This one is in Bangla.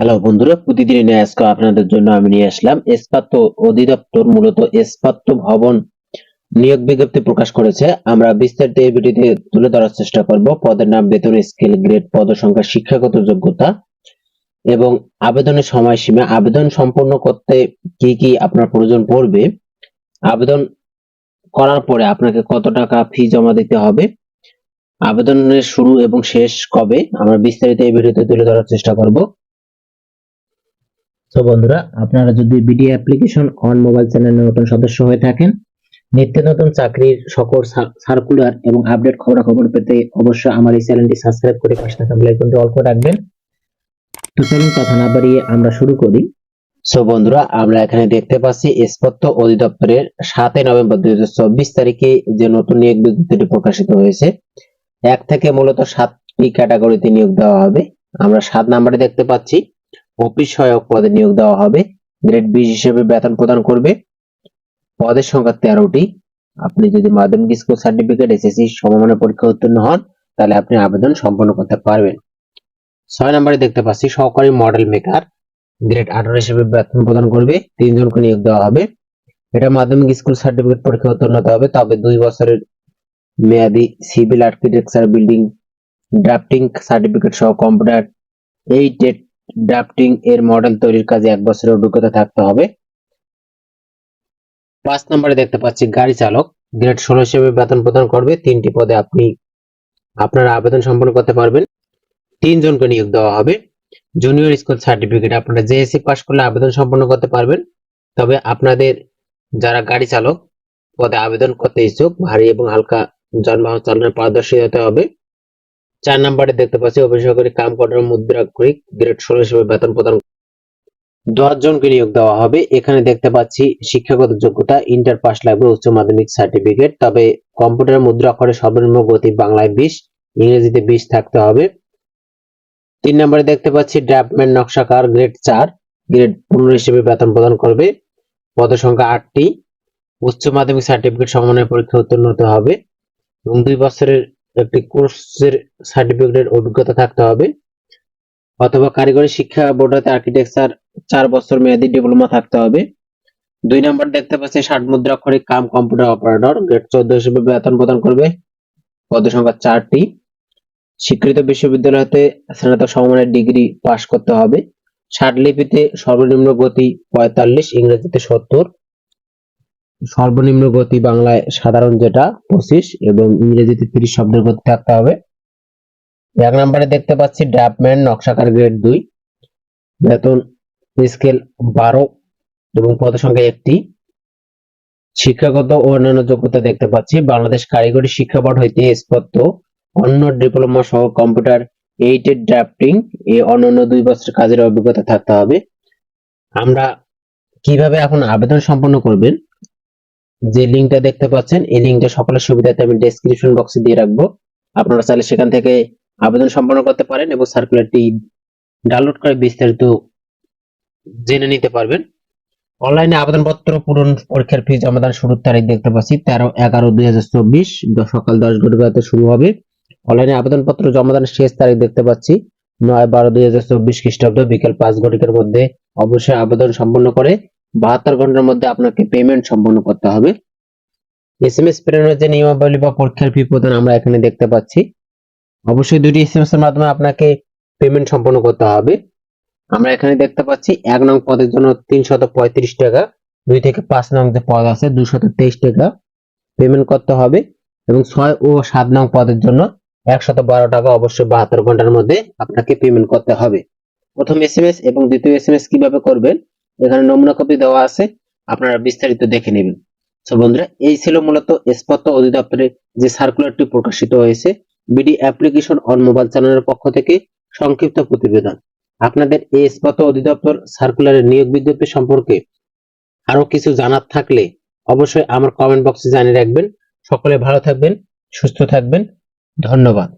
হ্যালো বন্ধুরা, প্রতিদিনের ন্যায় আজকে আপনাদের জন্য আমি নিয়ে আসলাম এসপাত্য অধিদপ্তর, মূলত এসপাত্য ভবন নিয়োগ বিজ্ঞপ্তি প্রকাশ করেছে। আমরা বিস্তারিত এই ভিডিওতে তুলে ধরার চেষ্টা করব। পদের নাম, বেতন, স্কেল, গ্রেড, পদ সংখ্যা, শিক্ষাগত যোগ্যতা এবং আবেদনের সময়সীমা। আবেদন সম্পন্ন করতে কি কি আপনার প্রয়োজন পড়বে? আবেদন করার পরে আপনাকে কত টাকা ফি জমা দিতে হবে? আবেদনের শুরু এবং শেষ কবে? আমরা বিস্তারিত এই ভিডিওতে তুলে ধরার চেষ্টা করব। তো বন্ধুরা, আপনারা যদি বিডি অ্যাপ্লিকেশন অন মোবাইল চ্যানেলের নতুন সদস্য হয়ে থাকেন, নিত্য নতুন চাকরির সকল সার্কুলার এবং আপডেট খবরাখবর পেতে অবশ্যই আমার এই চ্যানেলটি সাবস্ক্রাইব করে পাশে থাকা বেল আইকনটি অল করে রাখবেন। তো চলুন কথা না বাড়িয়ে আমরা শুরু করি। সো বন্ধুরা, আমরা এখানে দেখতে পাচ্ছি স্পত্য অধিদপ্তরের সাতই নভেম্বর দুই হাজার চব্বিশ তারিখে যে নতুন নিয়োগ বিজ্ঞপ্তিটি প্রকাশিত হয়েছে, এক থেকে মূলত সাতটি ক্যাটাগরিতে নিয়োগ দেওয়া হবে। আমরা সাত নাম্বারে দেখতে পাচ্ছি অফিস সহায়ক পদে নিয়োগ দেওয়া হবে। গ্রেড বি হিসেবে বেতন প্রদান করবে। পদের সংখ্যা তেরোটি। আপনি যদি মাধ্যমিক স্কুল সার্টিফিকেট এসএসসি সমমানের পরীক্ষা উত্তীর্ণ হন, তাহলে আপনি আবেদন সম্পন্ন করতে পারবেন। ছয় নম্বরে দেখতে পাচ্ছি, সহকারী মডেল মেকার গ্রেড আঠারো হিসেবে বেতন প্রদান করবে। তিনজনকে নিয়োগ দেওয়া হবে। এটা মাধ্যমিক স্কুল সার্টিফিকেট পরীক্ষা উত্তীর্ণ হতে হবে, তবে দুই বছরের মেয়াদি civil architecture building drafting certificate সহ কম্পিউটার এই ডেট ড্রাফটিং এর মডেল তৈরির কাজে এক বছরের অভিজ্ঞতা থাকতে হবে। পাঁচ নম্বরে দেখতে পাচ্ছি গাড়ি চালক। গ্রেড ষোলো হিসেবে বেতন প্রদান করবে। তিনটি পদে আপনি আপনারা আবেদন সম্পন্ন করতে পারবেন। তিনজনকে নিয়োগ দেওয়া হবে। জুনিয়র স্কুল সার্টিফিকেট আপনারা জেএসসি পাস করলে আবেদন সম্পন্ন করতে পারবেন। তবে আপনাদের যারা গাড়ি চালক, পদে আবেদন করতে ইচ্ছুক, ভারী এবং হালকা যানবাহন চালানোর পারদর্শী হতে হবে। চার নম্বরে দেখতে পাচ্ছি অভিষেকের কাম করার মুদ্রা করিক গ্রেড ষোলো হিসেবে বেতন প্রদান দশ জনকে নিয়োগ দেওয়া হবে। এখানে দেখতে পাচ্ছি শিক্ষাগত যোগ্যতা, ইন্টার পাস লাগবে, উচ্চ মাধ্যমিক সার্টিফিকেট, তবে কম্পিউটার মুদ্রা অক্ষরে সর্বনিম্ন গতি বাংলায় বিশ, ইংরেজিতে বিশ থাকতে হবে। তিন নম্বরে দেখতে পাচ্ছি ড্রাফটম্যান নকশাকার গ্রেড চার, গ্রেড পনেরো হিসেবে বেতন প্রদান করবে। পদ সংখ্যা আটটি। উচ্চ মাধ্যমিক সার্টিফিকেট সমন্বয় পরীক্ষা উত্তীর্ণ হতে হবে এবং দুই বছরের একটি কোর্সের সার্টিফিকেটের অভিজ্ঞতা থাকতে হবে। অথবা কারিগরি শিক্ষা বোর্ডাতে আর্কিটেকচার চার বছর মেয়াদী ডিপ্লোমা থাকতে হবে। দুই নম্বর দেখতে পাচ্ছি ষাট মুদ্রাক্ষরিক কাম কম্পিউটার অপারেটর গ্রেড চোদ্দ হিসেবে বেতন প্রদান করবে। পদ সংখ্যা চারটি। স্বীকৃত বিশ্ববিদ্যালয় হতে স্নাতক সমমানের ডিগ্রি পাশ করতে হবে। ষাট লিপিতে সর্বনিম্ন গতি পঁয়তাল্লিশ, ইংরেজিতে সত্তর। সর্বনিম্ন গতি বাংলায় সাধারণ যেটা, পঁচিশ, এবং ইংরেজিতে তিরিশ শব্দের গতি থাকতে হবে। এক নম্বরে দেখতে পাচ্ছি ড্রাফটম্যান, নকশাকার গ্রেড দুই। বেতন, স্কেল বারো, এবং পদ সংখ্যা একটি। শিক্ষাগত ও অন্যান্য যোগ্যতা দেখতে পাচ্ছি। বাংলাদেশ কারিগরি শিক্ষা বোর্ড হইতে স্পত্ত অন্য ডিপ্লোমা সহ কম্পিউটার এইটেড ড্রাফটিং এ অন্যান্য দুই বছর কাজের অভিজ্ঞতা থাকতে হবে। আমরা কীভাবে এখন আবেদন সম্পন্ন করবেন? যে লিঙ্কটা দেখতে পাচ্ছেন, এই লিঙ্কটা সকলের সুবিধাতে আমি ডেসক্রিপশন বক্সে দিয়ে রাখব। আপনারা চাইলে সেখান থেকে আবেদন সম্পন্ন করতে পারেন এবং সার্কুলারটি ডাউনলোড করে বিস্তারিত জেনে নিতে পারবেন। অনলাইনে আবেদনপত্র পূরণ পরীক্ষার ফি জমাদান শুরুর তারিখ দেখতে পাচ্ছি, তেরো এগারো দুই হাজার চব্বিশ সকাল দশ ঘটিকাতে শুরু হবে। অনলাইনে আবেদনপত্র জমাদানের শেষ তারিখ দেখতে পাচ্ছি, নয় বারো দুই হাজার চব্বিশ খ্রিস্টাব্দ বিকেল পাঁচ ঘটিকার মধ্যে অবশ্যই আবেদন সম্পন্ন করে বাহাত্তর ঘণ্টার মধ্যে আপনাকে পেমেন্ট সম্পন্ন করতে হবে। এস এম এস প্রেরণের যে নিয়মাবলী বা পরীক্ষার ফি প্রদান আমরা এখানে দেখতে পাচ্ছি। অবশ্যই দুটি এস এম এস এর মাধ্যমে আপনাকে পেমেন্ট সম্পন্ন করতে হবে। আমরা এখানে দেখতে পাচ্ছি, এক নং পদের জন্য তিনশত পঁয়ত্রিশ টাকা, দুই থেকে পাঁচ নং যে পদ আছে দুশত তেইশ টাকা পেমেন্ট করতে হবে এবং ছয় ও সাত নং পদের জন্য একশত বারো টাকা অবশ্যই বাহাত্তর ঘণ্টার মধ্যে আপনাকে পেমেন্ট করতে হবে। প্রথম এস এম এস এবং দ্বিতীয় এস এম এস কীভাবে করবেন? এখানে নমুনা কপি দেওয়া আছে, আপনারা বিস্তারিত দেখে নেবেন। তো বন্ধুরা, এই ছিল মূলত স্পত্য অধিদপ্তরে যে সার্কুলারটি প্রকাশিত হয়েছে বিডি অ্যাপ্লিকেশন অন মোবাইল চ্যানেলের পক্ষ থেকে সংক্ষিপ্ত প্রতিবেদন। আপনাদের এই স্পত্য অধিদপ্তর সার্কুলারের নিয়োগ বিজ্ঞপ্তি সম্পর্কে আরও কিছু জানার থাকলে অবশ্যই আমার কমেন্ট বক্সে জানিয়ে রাখবেন। সকলে ভালো থাকবেন, সুস্থ থাকবেন। ধন্যবাদ।